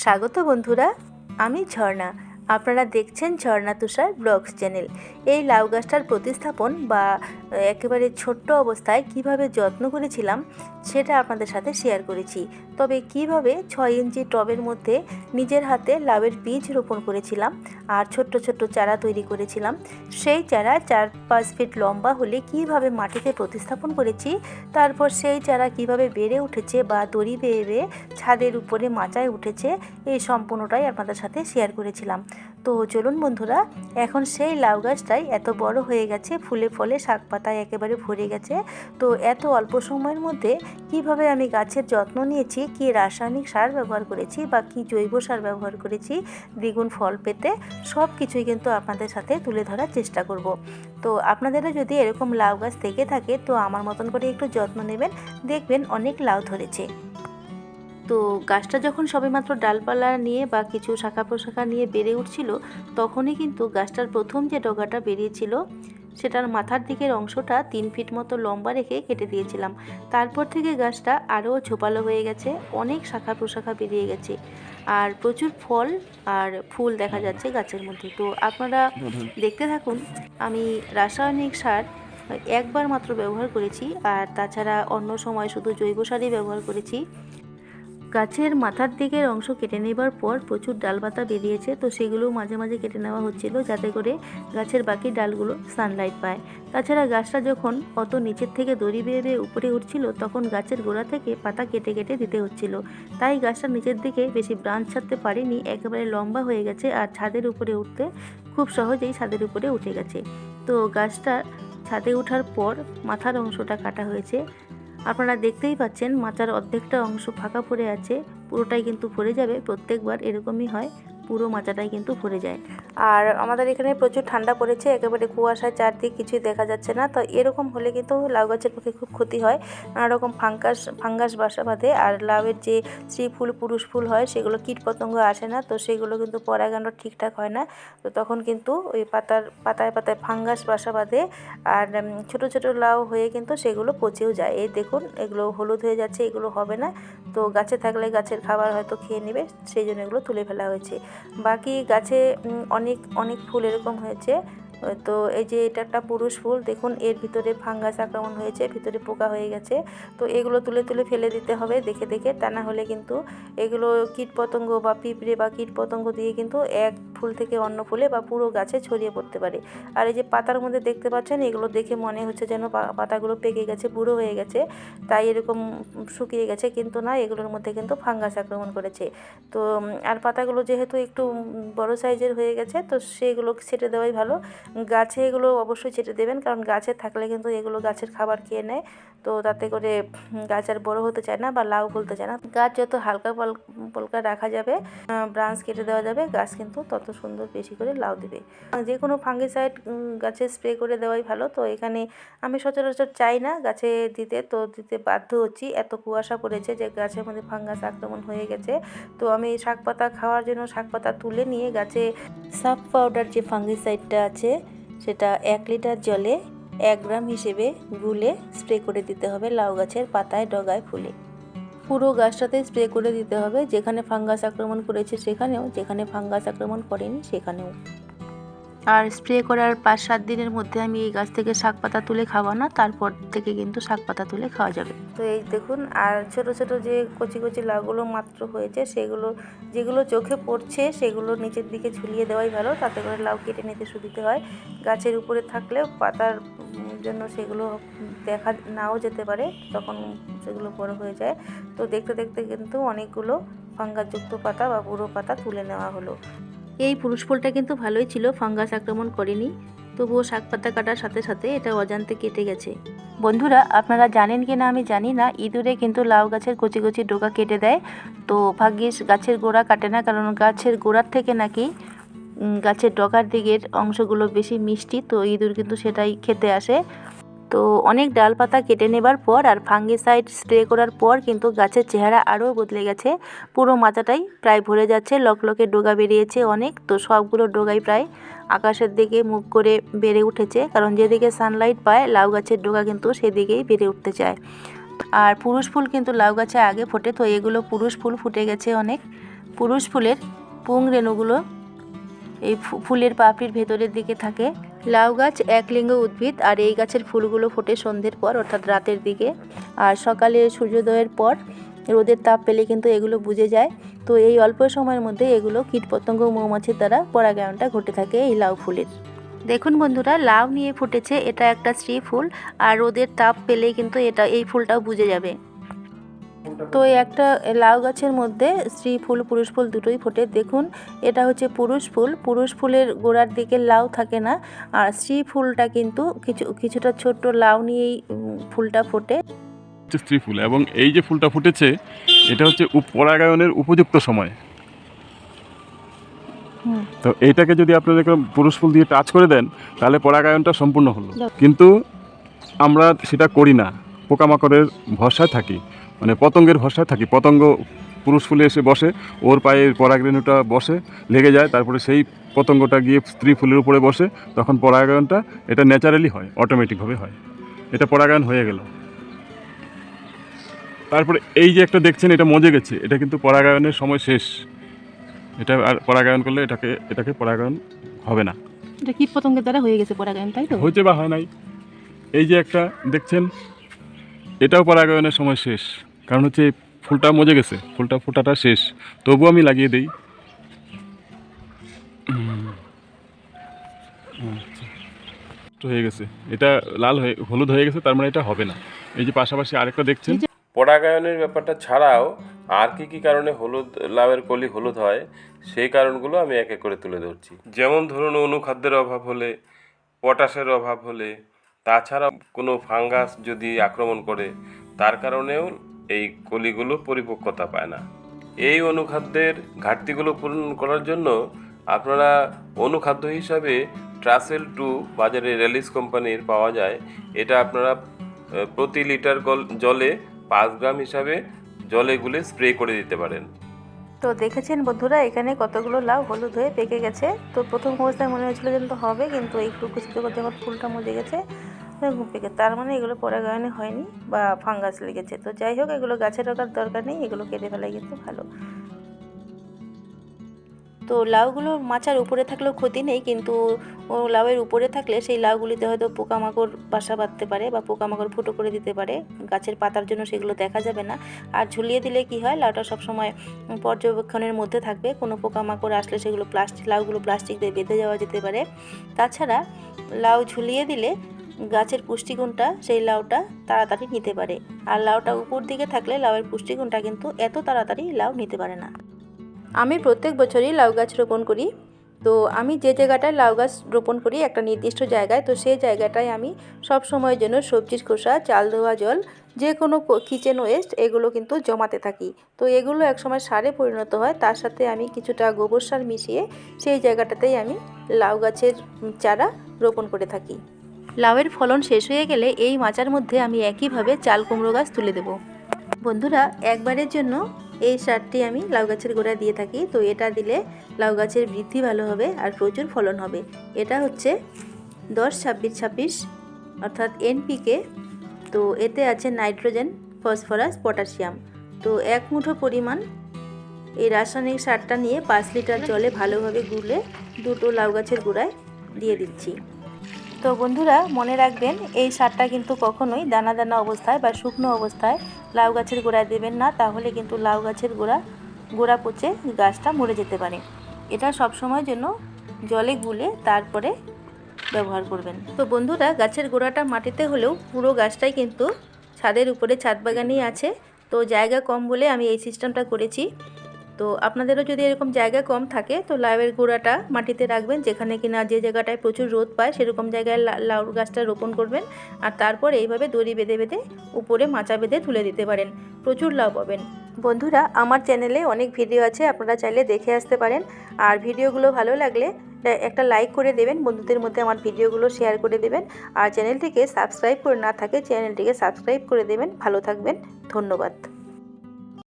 স্বাগত বন্ধুরা আমি ঝর্ণা। আপনারা দেখছেন ঝর্ণা তুষার ব্লগস চ্যানেল। এই লাউ গাছটার প্রতিস্থাপন বা একেবারে ছোট্ট অবস্থায় কীভাবে যত্ন করেছিলাম সেটা আপনাদের সাথে শেয়ার করেছি। তবে কীভাবে ছয় ইঞ্চি টবের মধ্যে নিজের হাতে লাউয়ের বীজ রোপণ করেছিলাম আর ছোট্ট ছোট্ট চারা তৈরি করেছিলাম, সেই চারা চার পাঁচ ফিট লম্বা হলে কীভাবে মাটিতে প্রতিস্থাপন করেছি, তারপর সেই চারা কীভাবে বেড়ে উঠেছে বা দড়ি বেয়ে বেয়ে ছাদের উপরে মাচায় উঠেছে, এই সম্পূর্ণটাই আপনাদের সাথে শেয়ার করেছিলাম। তো চলুন বন্ধুরা, এখন সেই লাউ গাছটাই এত বড় হয়ে গেছে, ফুলে ফলে শাক পাতায় একেবারে ভরে গেছে। তো এত অল্প সময়ের মধ্যে কীভাবে আমি গাছের যত্ন নিয়েছি, কি রাসায়নিক সার ব্যবহার করেছি বা কি জৈব সার ব্যবহার করেছি, দ্বিগুণ ফল পেতে, সব কিছুই কিন্তু আপনাদের সাথে তুলে ধরার চেষ্টা করব। তো আপনাদেরও যদি এরকম লাউ গাছ থেকে থাকে, তো আমার মতন করে একটু যত্ন নেবেন, দেখবেন অনেক লাউ ধরেছে। তো গাছটা যখন সবেমাত্র ডালপালা নিয়ে বা কিছু শাখা প্রশাখা নিয়ে বেড়ে উঠছিল তখনই কিন্তু গাছটার প্রথম যে ডগাটা বেরিয়েছিল সেটার মাথার দিকের অংশটা তিন ফিট মতো লম্বা রেখে কেটে দিয়েছিলাম। তারপর থেকে গাছটা আরও ঝোপালো হয়ে গেছে অনেক শাখা প্রশাখা বেরিয়ে গেছে। আর প্রচুর ফল আর ফুল দেখা যাচ্ছে গাছের মধ্যে। তো আপনারা দেখতে থাকুন আমি রাসায়নিক সার একবার মাত্র ব্যবহার করেছি আর তাছাড়া অন্য সময় শুধু জৈব সারই ব্যবহার করেছি। গাছের মাথার দিকের অংশ কেটে নেবার পর প্রচুর ডালপাতা বেরিয়েছে, তো সেগুলো মাঝে মাঝে কেটে নেওয়া হচ্ছিল যাতে করে গাছের বাকি ডালগুলো সানলাইট পায়। তাছাড়া গাছটা যখন অত নিচের থেকে দড়ি বেয়ে বেয়ে উপরে উঠছিল, তখন গাছের গোড়া থেকে পাতা কেটে কেটে দিতে হচ্ছিল। তাই গাছটা নিচের দিকে বেশি ব্রাঞ্চ ছাড়তে পারেনি, একেবারে লম্বা হয়ে গেছে আর ছাদের উপরে উঠতে খুব সহজেই ছাদের উপরে উঠে গেছে। তো গাছটা ছাদে ওঠার পর মাথার অংশটা কাটা হয়েছে আপনারা দেখতেই পাচ্ছেন মাচার অর্ধেকটা অংশ ফাঁকা পড়ে আছে, পুরোটাই কিন্তু ভরে যাবে, প্রত্যেকবার এরকমই হয়। পুরো মাচাটাই কিন্তু ভরে যায়। আর আমাদের এখানে প্রচুর ঠান্ডা পড়েছে, একেবারে কুয়াশায় চারদিক কিছুই দেখা যাচ্ছে না। তো এরকম হলে কিন্তু লাউ গাছের পক্ষে খুব ক্ষতি হয়। নানা রকম ফাঙ্গাস ফাঙ্গাস বাসা বাঁধে আর লাউয়ের যে স্ত্রী ফুল পুরুষ ফুল হয়, সেগুলো কীট পতঙ্গ আসে না। তো সেগুলো কিন্তু পরাগানো ঠিকঠাক হয় না। তো তখন কিন্তু ওই পাতার, পাতায় পাতায় ফাঙ্গাস বাসা বাঁধে আর ছোট ছোট লাউ হয়ে কিন্তু সেগুলো পচেও যায়। এই দেখুন, এগুলো হলুদ হয়ে যাচ্ছে, এগুলো হবে না। তো গাছে থাকলে গাছের খাবার হয়তো খেয়ে নেবে, সেই জন্য এগুলো তুলে ফেলা হয়েছে। বাকি গাছে অনেক অনেক ফুল এরকম হয়েছে। তো এই যে এটা একটা পুরুষ ফুল, দেখুন, এর ভিতরে ফাঙ্গাস আক্রমণ হয়েছে, ভিতরে পোকা হয়ে গেছে। তো এগুলো তুলে তুলে ফেলে দিতে হবে, দেখে দেখে। তা না হলে কিন্তু এগুলো কীটপতঙ্গ বা পিঁপড়ে বা কীটপতঙ্গ দিয়ে কিন্তু এক ফুল থেকে অন্য ফুলে বা পুরো গাছে ছড়িয়ে পড়তে পারে। আর এই যে পাতার মধ্যে দেখতে পাচ্ছেন, এগুলো দেখে মনে হচ্ছে যেন পাতাগুলো পেকে গেছে, বুড়ো হয়ে গেছে। তাই এরকম শুকিয়ে গেছে, কিন্তু না, এগুলোর মধ্যে কিন্তু ফাঙ্গাস আক্রমণ করেছে। তো আর পাতাগুলো যেহেতু একটু বড় সাইজের হয়ে গেছে, তো সেগুলো ছেটে দেওয়াই ভালো। গাছে এগুলো অবশ্যই ছেটে দেবেন, কারণ গাছে থাকলে কিন্তু এগুলো গাছের খাবার খেয়ে নেয়। তো তাতে করে গাছ আর বড় হতে চায় না বা লাউ ফলতে চায় না। গাছ যত হালকা পল, পলকা রাখা যাবে ব্রাঞ্চ কেটে দেওয়া যাবে, গাছ কিন্তু তত সুন্দর বেশি করে লাউ দেবে। যে কোনো ফাঙ্গিসাইড গাছে স্প্রে করে দেওয়াই ভালো। তো এখানে আমি সচরাচর চাই না গাছে দিতে। তো দিতে বাধ্য হচ্ছি। এত কুয়াশা পড়েছে যে গাছের মধ্যে ফাঙ্গাস আক্রমণ হয়ে গেছে। তো আমি শাক পাতা খাওয়ার জন্য শাক পাতা তুলে নিয়ে গাছে সাফ পাউডার যে ফাঙ্গিসাইডটা আছে, সেটা এক লিটার জলে এক গ্রাম হিসেবে গুলে স্প্রে করে দিতে হবে লাউ গাছের পাতায় ডগায় ফুলে। পুরো গাছটাতে স্প্রে করে দিতে হবে। যেখানে ফাঙ্গাস আক্রমণ করেছে সেখানেও, যেখানে ফাঙ্গাস আক্রমণ করেনি সেখানেও। আর স্প্রে করার পাঁচ সাত দিনের মধ্যে আমি এই গাছ থেকে শাক পাতা তুলে খাওয়া না, তারপর থেকে কিন্তু শাক পাতা তুলে খাওয়া যাবে। তো এই দেখুন, আর ছোট ছোট যে কচি কচি লাউগুলো মাত্র হয়েছে, সেগুলো যেগুলো চোখে পড়ছে, সেগুলো নিচের দিকে ঝুলিয়ে দেওয়াই ভালো। তাতে করে লাউ কেটে নিতে সুবিধে হয়। গাছের উপরে থাকলেও পাতার জন্য সেগুলো দেখা নাও যেতে পারে, তখন সেগুলো বড় হয়ে যায়। তো দেখতে দেখতে কিন্তু অনেকগুলো ফাঙ্গাসযুক্ত পাতা বা বুড়ো পাতা তুলে নেওয়া হলো। এই পুরুষ ফুলটা কিন্তু ভালোই ছিল, ফাঙ্গাস আক্রমণ করেনি। তবুও শাক পাতা কাটার সাথে সাথে এটা অজান্তে কেটে গেছে। বন্ধুরা, আপনারা জানেন কি না আমি জানি না, ইঁদুরে কিন্তু লাউ গাছের কচি কচি ডোকা কেটে দেয়। তো ভাগ্যিস গাছের গোড়া কাটে না, কারণ গাছের গোড়ার থেকে নাকি গাছের ডগার দিকের অংশগুলো বেশি মিষ্টি, তো ইঁদুর কিন্তু সেটাই খেতে আসে। তো অনেক ডালপাতা কেটে নেবার পর আর ফাঙ্গিসাইড স্প্রে করার পর কিন্তু গাছের চেহারা আরও বদলে গেছে। পুরো মাথাটাই প্রায় ভরে যাচ্ছে, লকলকে ডোগা বেরিয়েছে অনেক। তো সবগুলো ডোগাই প্রায় আকাশের দিকে মুখ করে বেড়ে উঠেছে, কারণ যেদিকে সানলাইট পায়, লাউ গাছের ডোগা কিন্তু সেদিকেই বেড়ে উঠতে চায়। আর পুরুষ ফুল কিন্তু লাউ গাছে আগে ফোটে, তো এগুলো পুরুষ ফুল ফুটে গেছে অনেক। পুরুষ ফুলের পুং রেণুগুলো এই ফুলের পাপড়ির ভেতরের দিকে থাকে। লাউ গাছ একলিঙ্গ উদ্ভিদ, আর এই গাছের ফুলগুলো ফোটে সন্ধ্যের পর, অর্থাৎ রাতের দিকে। আর সকালে সূর্যোদয়ের পর, রোদের তাপ পেলে কিন্তু এগুলো বুঝে যায়। তো এই অল্প সময়ের মধ্যে এগুলো কীটপতঙ্গ মৌমাছির দ্বারা পরাগায়নটা ঘটে থাকে এই লাউ ফুলের। দেখুন বন্ধুরা, লাউ নিয়ে ফুটেছে, এটা একটা শ্রী ফুল আর রোদের তাপ পেলেই কিন্তু এটা, এই ফুলটাও বুঝে যাবে। তো একটা লাউ গাছের মধ্যে স্ত্রী ফুল পুরুষ ফুল দুটোই ফোটে। দেখুন এটা হচ্ছে পুরুষ ফুল। পুরুষ ফুলের গোড়ার দিকে লাউ থাকে না। আর স্ত্রী ফুলটা কিন্তু কিছু কিছুটা ছোট্ট লাউ নিয়েই ফুলটা ফোটে। স্ত্রী ফুল এবং এই যে ফুলটা ফুটেছে এটা হচ্ছে পরাগায়নের উপযুক্ত সময়। তো এইটাকে যদি আপনি এরকম পুরুষ ফুল দিয়ে টাচ করে দেন তাহলে পরাগায়নটা সম্পূর্ণ হলো। কিন্তু আমরা সেটা করি না। পোকামাকড়ের ভরসায় থাকি। মানে পতঙ্গের ভরসায় থাকি। পতঙ্গ পুরুষ ফুলে এসে বসে ওর পায়ে পরাগরেণুটা বসে লেগে যায় তারপরে সেই পতঙ্গটা গিয়ে স্ত্রী ফুলের উপরে বসে তখন পরাগায়নটা এটা ন্যাচারালি হয় অটোমেটিকভাবে হয়। এটা পরাগায়ন হয়ে গেল। তারপরে এই যে একটা দেখছেন এটা মজে গেছে। এটা কিন্তু পরাগায়নের সময় শেষ। এটা আর পরাগায়ন করলে এটাকে এটাকে পরাগায়ন হবে না। এটা কীট পতঙ্গের দ্বারা হয়ে গেছে পরাগায়ন তাই তো? হয়েছে বা হয় নাই। এই যে একটা দেখছেন এটাও পরাগায়নের সময় শেষ। কারণ হচ্ছে ফুলটা মজে গেছে, ফুলটা ফোটাটা শেষ। তবু আমি লাগিয়ে দিই। আচ্ছা। হয়ে গেছে। এটা লাল হয়ে, হলুদ হয়ে গেছে, তার মানে এটা হবে না। এই যে পাশাপাশি আরেকটা দেখছেন। পরাগায়নের ব্যাপারটা ছাড়াও আর কি কি কারণে হলুদ, লাউয়ের কলি হলুদ হয়, সেই কারণগুলো আমি এক এক করে তুলে ধরছি। যেমন ধরুন, অনুখাদ্যের অভাব হলে, পটাশের অভাব হলে, তাছাড়া কোনো ফাঙ্গাস যদি আক্রমণ করে, তার কারণেও এই কলিগুলো পরিপক্কতা পায় না। এই অনুখাদ্যের ঘাটতিগুলো পূরণ করার জন্য আপনারা অনুখাদ্য হিসাবে ট্রাসেল টু বাজারে রেলিস কোম্পানির পাওয়া যায়। এটা আপনারা প্রতি লিটার জলে পাঁচ গ্রাম হিসাবে জলে গুলে স্প্রে করে দিতে পারেন। তো দেখেছেন বন্ধুরা, এখানে কতগুলো লাউ হলুদ হয়ে পেকে গেছে। তো প্রথম অবস্থায় মনে হয়েছিল যেন তো হবে, কিন্তু একটু কিছু যখন ফুলটা মজে গেছে তখন পেকে তার মানে এগুলো পরাগায়নে হয়নি বা ফাঙ্গাস লেগেছে। তো যাই হোক, এগুলো গাছে রাখার দরকার নেই, এগুলো কেটে ফেলাই কিন্তু ভালো। তো লাউগুলো মাচার উপরে থাকলেও ক্ষতি নেই, কিন্তু লাউয়ের উপরে থাকলে সেই লাউগুলিতে হয়তো পোকামাকড় বাসা বাঁধতে পারে বা পোকামাকড় ফুটো করে দিতে পারে। গাছের পাতার জন্য সেগুলো দেখা যাবে না। আর ঝুলিয়ে দিলে কি হয়, লাউটা সবসময় পর্যবেক্ষণের মধ্যে থাকবে। কোনো পোকামাকড় আসলে সেগুলো প্লাস্টিক লাউগুলো প্লাস্টিক দিয়ে বেঁধে যাওয়া যেতে পারে। তাছাড়া লাউ ঝুলিয়ে দিলে গাছের পুষ্টিগুণটা সেই লাউটা তাড়াতাড়ি নিতে পারে। আর লাউটা উপর দিকে থাকলে লাউয়ের পুষ্টিগুণটা কিন্তু এত তাড়াতাড়ি লাউ নিতে পারে না। আমি প্রত্যেক বছরই লাউ গাছ রোপণ করি। তো আমি যে জায়গাটায় লাউ গাছ রোপণ করি একটা নির্দিষ্ট জায়গায়, তো সেই জায়গাটায় আমি সব সময়ের জন্য সবজির খোসা, চাল ধোয়া জল, যে কোনো কিচেন ওয়েস্ট এগুলো কিন্তু জমাতে থাকি। তো এগুলো একসময় সারে পরিণত হয়, তার সাথে আমি কিছুটা গোবর সার মিশিয়ে সেই জায়গাটাতেই আমি লাউ গাছের চারা রোপণ করে থাকি। লাউয়ের ফলন শেষ হয়ে গেলে এই মাচার মধ্যে আমি একইভাবে চাল কুমড়ো গাছ তুলে দেব। বন্ধুরা, একবারের জন্য এই সারটি আমি লাউ গাছের গোড়ায় দিয়ে থাকি। তো এটা দিলে লাউ গাছের বৃদ্ধি ভালো হবে আর প্রচুর ফলন হবে। এটা হচ্ছে দশ ছাব্বিশ ছাব্বিশ, অর্থাৎ এনপিকে তো এতে আছে নাইট্রোজেন, ফসফরাস, পটাশিয়াম। তো এক মুঠো পরিমাণ এই রাসায়নিক সারটা নিয়ে পাঁচ লিটার জলে ভালোভাবে গুলে দুটো লাউ গাছের গোড়ায় দিয়ে দিচ্ছি। তো বন্ধুরা, মনে রাখবেন, এই সারটা কিন্তু কখনোই দানা দানা অবস্থায় বা শুকনো অবস্থায় লাউ গাছের গোড়ায় দেবেন না। তাহলে কিন্তু লাউ গাছের গোড়া গোড়া পচে গাছটা মরে যেতে পারে। এটা সব সময় জন্য জলে গুলে তারপরে ব্যবহার করবেন। তো বন্ধুরা, গাছের গোড়াটা মাটিতে হলেও পুরো গাছটাই কিন্তু ছাদের উপরে ছাদ বাগানেই আছে। তো জায়গা কম বলে আমি এই সিস্টেমটা করেছি। তো আপনাদেরও যদি এরকম জায়গা কম থাকে, তো লাউয়ের গোড়াটা মাটিতে রাখবেন, যেখানে কিনা যে জায়গাটায় প্রচুর রোদ পায়, সেরকম জায়গায় লাউ গাছটা রোপণ করবেন। আর তারপর এইভাবে দড়ি বেঁধে বেঁধে উপরে মাচা বেঁধে তুলে দিতে পারেন। প্রচুর লাউ পাবেন। বন্ধুরা, আমার চ্যানেলে অনেক ভিডিও আছে, আপনারা চাইলে দেখে আসতে পারেন। আর ভিডিওগুলো ভালো লাগলে একটা লাইক করে দেবেন, বন্ধুদের মধ্যে আমার ভিডিওগুলো শেয়ার করে দেবেন। আর চ্যানেলটিকে সাবস্ক্রাইব করে না থাকে, চ্যানেলটিকে সাবস্ক্রাইব করে দেবেন। ভালো থাকবেন, ধন্যবাদ।